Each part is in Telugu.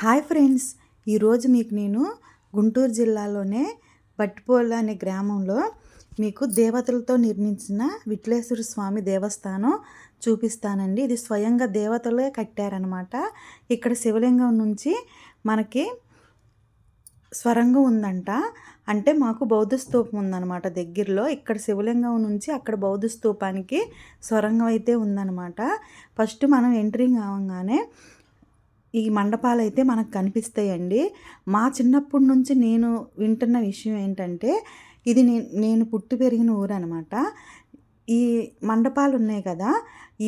హాయ్ ఫ్రెండ్స్ ఈరోజు మీకు నేను గుంటూరు జిల్లాలోనే బట్టిపోలు అనే గ్రామంలో మీకు దేవతలతో నిర్మించిన విట్లేశ్వర స్వామి దేవస్థానం చూపిస్తానండి. ఇది స్వయంగా దేవతలే కట్టారనమాట ఇక్కడ శివలింగం నుంచి మనకి స్వరంగం ఉందంట. అంటే మాకు బౌద్ధ స్తూపం ఉందన్నమాట దగ్గరలో. ఇక్కడ శివలింగం నుంచి అక్కడ బౌద్ధ స్తూపానికి స్వరంగం అయితే ఉందన్నమాట. ఫస్ట్ మనం ఎంట్రింగ్ అవ్వగానే ఈ మండపాలు అయితే మనకు కనిపిస్తాయండి. మా చిన్నప్పటి నుంచి నేను వింటున్న విషయం ఏంటంటే ఇది నేను పుట్టి పెరిగిన ఊరు అనమాట ఈ మండపాలు ఉన్నాయి కదా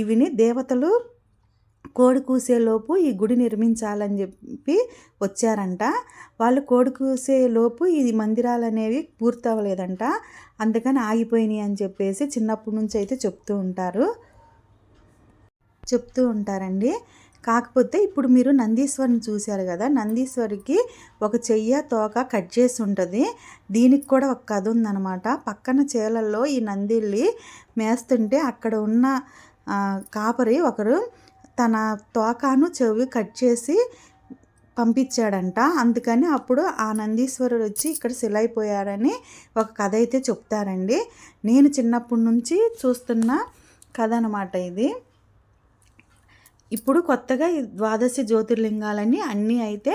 ఇవిని దేవతలు కోడి కూసేలోపు ఈ గుడి నిర్మించాలని చెప్పి వచ్చారంట. వాళ్ళు కోడి కూసేలోపు ఈ మందిరాలు అనేవి పూర్తవ్వలేదంట. అందుకని ఆగిపోయినాయి అని చెప్పేసి చిన్నప్పటి నుంచి అయితే చెప్తూ ఉంటారు. చెప్తూ ఉంటారండి. కాకపోతే ఇప్పుడు మీరు నందీశ్వరిని చూశారు కదా నందీశ్వరికి ఒక చెయ్య తోక కట్ చేసి ఉంటుంది దీనికి కూడా ఒక కథ ఉందనమాట పక్కన చేలల్లో ఈ నందిల్లి మేస్తుంటే అక్కడ ఉన్న కాపరి ఒకరు తన తోకాను చెవి కట్ చేసి పంపించాడంట. అందుకని అప్పుడు ఆ నందీశ్వరుడు వచ్చి ఇక్కడ సిలైపోయారని ఒక కథ అయితే చెప్తారండి. నేను చిన్నప్పటి నుంచి చూస్తున్న కథ అనమాట ఇది. ఇప్పుడు కొత్తగా ద్వాదశ జ్యోతిర్లింగాలని అన్నీ అయితే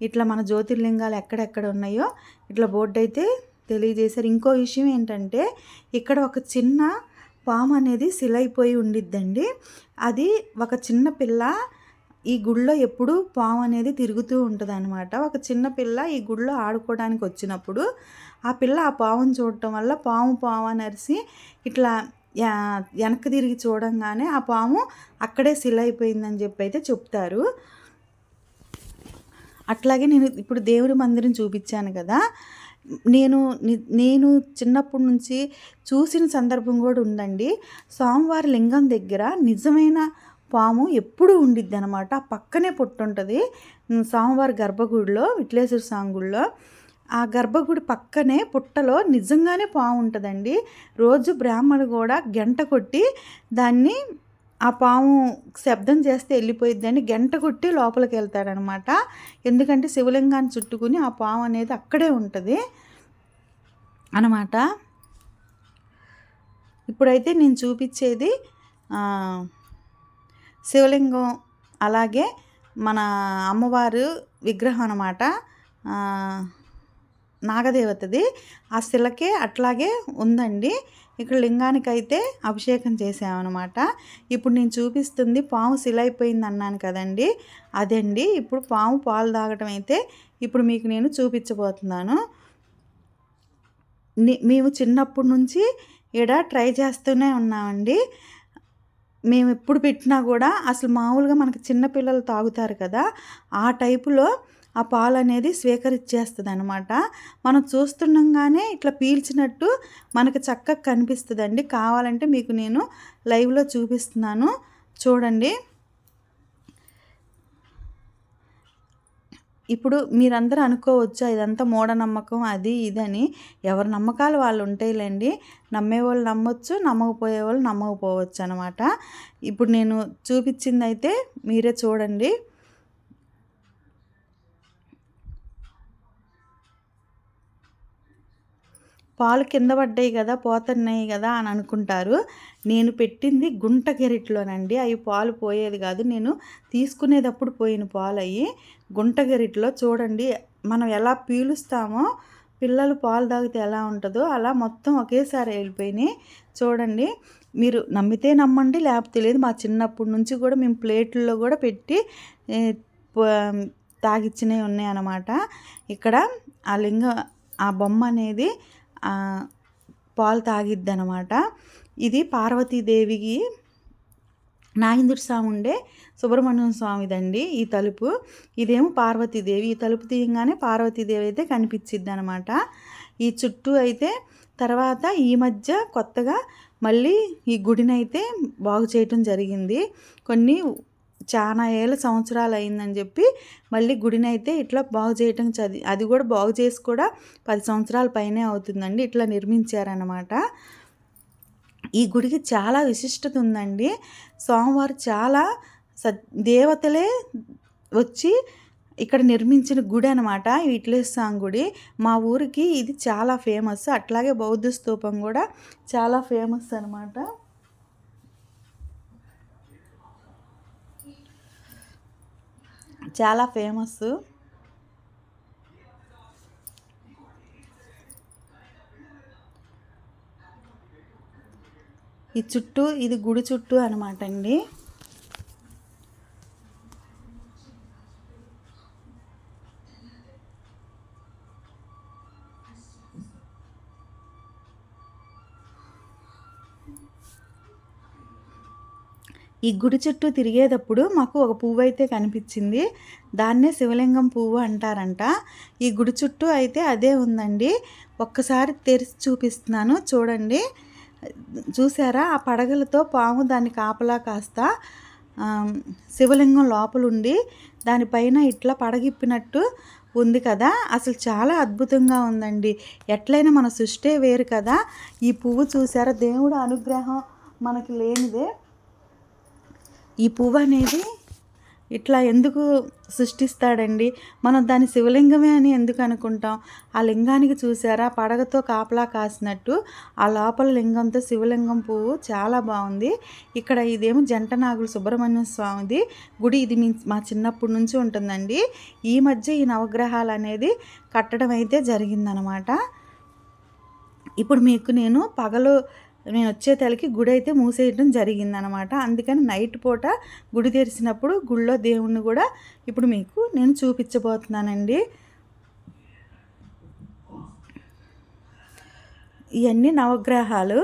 ఇట్లా మన జ్యోతిర్లింగాలు ఎక్కడెక్కడ ఉన్నాయో ఇట్లా బోర్డు అయితే తెలియజేశారు. ఇంకో విషయం ఏంటంటే ఇక్కడ ఒక చిన్న పాము అనేది సిలైపోయి ఉండిద్దండి. అది ఒక చిన్న పిల్ల ఈ గుళ్ళో ఎప్పుడు పాము అనేది తిరుగుతూ ఉంటుంది అనమాట ఒక చిన్న పిల్ల ఈ గుళ్ళో ఆడుకోవడానికి వచ్చినప్పుడు ఆ పిల్ల ఆ పాముని చూడటం వల్ల పాము పాము అరిసి ఇట్లా వెనక్కి తిరిగి చూడంగానే ఆ పాము అక్కడే సిల్ అయిపోయిందని చెప్పి అయితే చెప్తారు. అట్లాగే నేను ఇప్పుడు దేవుడి మందిరం చూపించాను కదా. నేను నేను చిన్నప్పటి నుంచి చూసిన సందర్భం కూడా ఉందండి. స్వామివారి లింగం దగ్గర నిజమైన పాము ఎప్పుడు ఉండిద్ది అనమాట పక్కనే పుట్టుంటుంది స్వామివారి గర్భగుడిలో విట్లేశ్వర స్వామి గుడిలో. ఆ గర్భగుడి పక్కనే పుట్టలో నిజంగానే పాము ఉంటుందండి. రోజు బ్రాహ్మణుడు కూడా గంట కొట్టి దాన్ని ఆ పాము శబ్దం చేస్తే వెళ్ళిపోయిద్దని గంట కొట్టి లోపలికి వెళ్తాడనమాట. ఎందుకంటే శివలింగాన్ని చుట్టుకుని ఆ పాము అనేది అక్కడే ఉంటుంది. అనమాట. ఇప్పుడైతే నేను చూపించేది శివలింగం అలాగే మన అమ్మవారు విగ్రహం అనమాట. నాగదేవతది. ఆ శిలకే అట్లాగే ఉందండి. ఇక్కడ లింగానికైతే అభిషేకం చేసామన్నమాట ఇప్పుడు నేను చూపిస్తుంది పాము శిల అయిపోయింది అన్నాను కదండి. అదండి. ఇప్పుడు పాము పాలు తాగటం అయితే ఇప్పుడు మీకు నేను చూపించబోతున్నాను. మేము చిన్నప్పటి నుంచి ఈడ ట్రై చేస్తూనే ఉన్నామండి. మేము ఎప్పుడు పెట్టినా కూడా అసలు మామూలుగా మనకి చిన్నపిల్లలు తాగుతారు కదా ఆ టైపులో ఆ పాలు అనేది స్వీకరించేస్తుంది అనమాట మనం చూస్తుండగానే ఇట్లా పీల్చినట్టు మనకు చక్కగా కనిపిస్తుందండి. కావాలంటే మీకు నేను లైవ్లో చూపిస్తున్నాను. చూడండి. ఇప్పుడు మీరందరూ అనుకోవచ్చు ఇదంతా మూఢనమ్మకం అది ఇదని? ఎవరి నమ్మకాలు వాళ్ళు ఉంటాయిలేండి. నమ్మేవాళ్ళు నమ్మొచ్చు నమ్మకపోయే వాళ్ళు నమ్మకపోవచ్చు అనమాట ఇప్పుడు నేను చూపించింది అయితే మీరే చూడండి. పాలు కింద పడ్డాయి కదా పోతున్నాయి కదా అని అనుకుంటారు. నేను పెట్టింది గుంట గెరిట్లోనండి. అవి పాలు పోయేది కాదు. నేను తీసుకునేటప్పుడు పోయిన పాలు అవి గుంట గెరిట్లో. చూడండి మనం ఎలా పీలుస్తామో పిల్లలు పాలు తాగితే ఎలా ఉంటుందో అలా మొత్తం ఒకేసారి వెళ్ళిపోయినాయి చూడండి మీరు నమ్మితే నమ్మండి లేకపోతే లేదు. మా చిన్నప్పటి నుంచి కూడా మేము ప్లేట్లలో కూడా పెట్టి తాగిచ్చినవి ఉన్నాయన్నమాట. ఇక్కడ ఆ లింగ ఆ బొమ్మ అనేది పాలు తాగిద్ది అనమాట ఇది పార్వతీదేవికి నాగేంద్ర స్వామి ఉండే సుబ్రహ్మణ్యం స్వామిదండి ఈ తలుపు. ఇదేమో పార్వతీదేవి. ఈ తలుపు తీయంగానే పార్వతీదేవి అయితే కనిపించిద్ది అనమాట ఈ చుట్టూ అయితే తర్వాత ఈ మధ్య కొత్తగా మళ్ళీ ఈ గుడిని అయితే బాగు చేయటం జరిగింది. కొన్ని చాలా ఏళ్ళ సంవత్సరాలు అయిందని చెప్పి మళ్ళీ గుడిని అయితే ఇట్లా బాగు చేయటం చది అది కూడా బాగు చేసి కూడా పది సంవత్సరాల పైనే అవుతుందండి. ఇట్లా నిర్మించారనమాట ఈ గుడికి చాలా విశిష్టత ఉందండి. స్వామివారు చాలా స దేవతలే వచ్చి ఇక్కడ నిర్మించిన గుడి అనమాట విట్లేస్వామి గుడి. మా ఊరికి ఇది చాలా ఫేమస్. అట్లాగే బౌద్ధ స్తూపం కూడా చాలా ఫేమస్ అనమాట చాలా ఫేమస్ ఈ చుట్టూ ఇది గుడి చుట్టూ అనమాట అండి. ఈ గుడి చుట్టూ తిరిగేటప్పుడు మాకు ఒక పువ్వు అయితే కనిపించింది. దాన్నే శివలింగం పువ్వు అంటారంట. ఈ గుడి చుట్టూ అయితే అదే ఉందండి. ఒక్కసారి తెరిచి చూపిస్తున్నాను చూడండి. చూసారా? ఆ పడగలతో పాము దాన్ని కాపలా కాస్త శివలింగం లోపలుండి దానిపైన ఇట్లా పడగిప్పినట్టు ఉంది కదా? అసలు చాలా అద్భుతంగా ఉందండి. ఎట్లయినా మన సృష్టే వేరు కదా? ఈ పువ్వు చూసారా? దేవుడు అనుగ్రహం మనకి లేనిదే ఈ పువ్వు అనేది ఇట్లా ఎందుకు సృష్టిస్తాడండి? మనం దాని శివలింగమే అని ఎందుకు అనుకుంటాం? ఆ లింగానికి చూసారా? పడగతో కాపలా కాసినట్టు ఆ లోపల లింగంతో శివలింగం పువ్వు చాలా బాగుంది. ఇక్కడ ఇదేమో జంట నాగులు సుబ్రహ్మణ్య స్వామిది గుడి. ఇది మీ మా చిన్నప్పటి నుంచి ఉంటుందండి. ఈ మధ్య ఈ నవగ్రహాలు అనేది కట్టడం అయితే జరిగిందనమాట. ఇప్పుడు మీకు నేను పగలు నేను వచ్చే తలకి గుడి అయితే మూసేయడం జరిగిందనమాట. అందుకని నైట్ పూట గుడి తెరిచినప్పుడు గుడిలో దేవుణ్ణి కూడా ఇప్పుడు మీకు నేను చూపించబోతున్నానండి. ఇవన్నీ నవగ్రహాలు.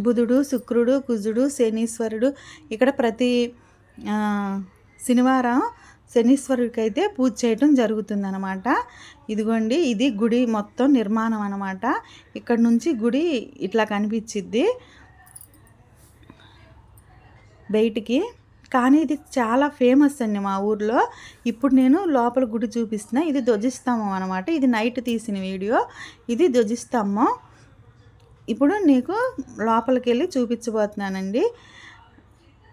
బుధుడు శుక్రుడు కుజుడు శనీశ్వరుడు. ఇక్కడ ప్రతి శనివారం శనీశ్వరుడికి అయితే పూజ చేయటం జరుగుతుందనమాట ఇదిగోండి ఇది గుడి మొత్తం నిర్మాణం అనమాట ఇక్కడ నుంచి గుడి ఇట్లా కనిపించిద్ది. బయటికి. కానీ ఇది చాలా ఫేమస్ అండి మా ఊర్లో. ఇప్పుడు నేను లోపల గుడి చూపిస్తున్నా. ఇది ధ్వజిస్తాము అనమాట ఇది నైట్ తీసిన వీడియో. ఇది ధ్వజిస్తాము ఇప్పుడు నీకు లోపలికి వెళ్ళి చూపించబోతున్నానండి.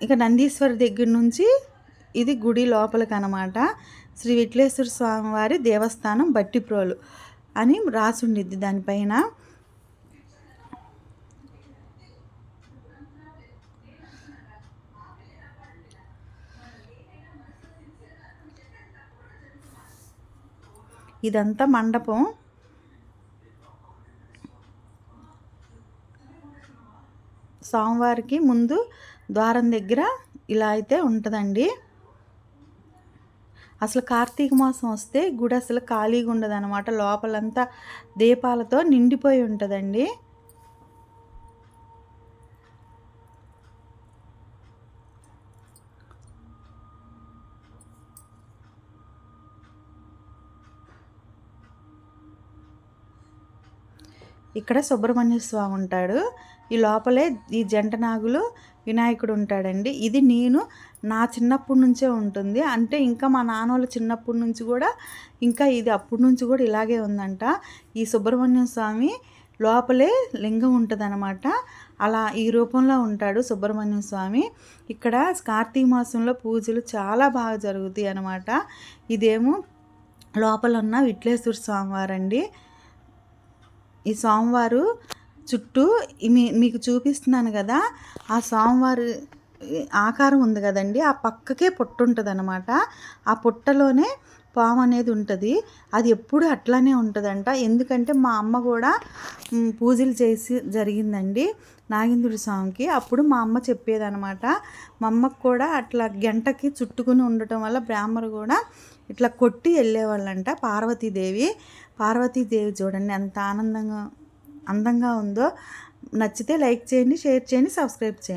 ఇక నందీశ్వరి దగ్గర నుంచి ఇది గుడి లోపలికి అనమాట శ్రీ విట్లేశ్వర స్వామివారి దేవస్థానం బట్టిప్రోలు అని రాసుండిద్ది దానిపైన. ఇదంతా మండపం. స్వామివారికి ముందు ద్వారం దగ్గర ఇలా అయితే ఉంటుందండి. అసలు కార్తీక మాసం వస్తే గుడి అసలు ఖాళీగా ఉండదు అనమాట లోపలంతా దీపాలతో నిండిపోయి ఉంటుందండి. ఇక్కడ సుబ్రహ్మణ్య స్వామి ఉంటాడు. ఈ లోపలే ఈ జంట నాగులు వినాయకుడు ఉంటాడండి. ఇది నేను నా చిన్నప్పటి నుంచే ఉంటుంది. అంటే ఇంకా మా నాన్నోళ్ళ చిన్నప్పటి నుంచి కూడా ఇంకా ఇది అప్పటి నుంచి కూడా ఇలాగే ఉందంట. ఈ సుబ్రహ్మణ్యం స్వామి లోపలే లింగం ఉంటుందన్నమాట. అలా ఈ రూపంలో ఉంటాడు సుబ్రహ్మణ్యం స్వామి. ఇక్కడ కార్తీక మాసంలో పూజలు చాలా బాగా జరుగుతాయి అన్నమాట ఇదేమో లోపల ఉన్న విట్లేశ్వర స్వామివారండి. ఈ సోమవారు చుట్టూ మీ మీకు చూపిస్తున్నాను కదా ఆ స్వామివారి ఆకారం ఉంది కదండి ఆ పక్కకే పుట్ట ఉంటుంది అనమాట ఆ పుట్టలోనే పాము అనేది ఉంటుంది. అది ఎప్పుడు అట్లానే ఉంటుందంట. ఎందుకంటే మా అమ్మ కూడా పూజలు చేసి జరిగిందండి నాగేంద్రుడి స్వామికి. అప్పుడు మా అమ్మ చెప్పేదనమాట మా అమ్మకు కూడా అట్లా గంటకి చుట్టుకుని ఉండటం వల్ల బ్రాహ్మరు కూడా ఇట్లా కొట్టి వెళ్ళేవాళ్ళంట పార్వతీదేవి. పార్వతీదేవి చూడండి ఎంత ఆనందంగా అందంగా ఉందో. నచ్చితే లైక్ చేయండి షేర్ చేయండి సబ్స్క్రైబ్ చేయండి.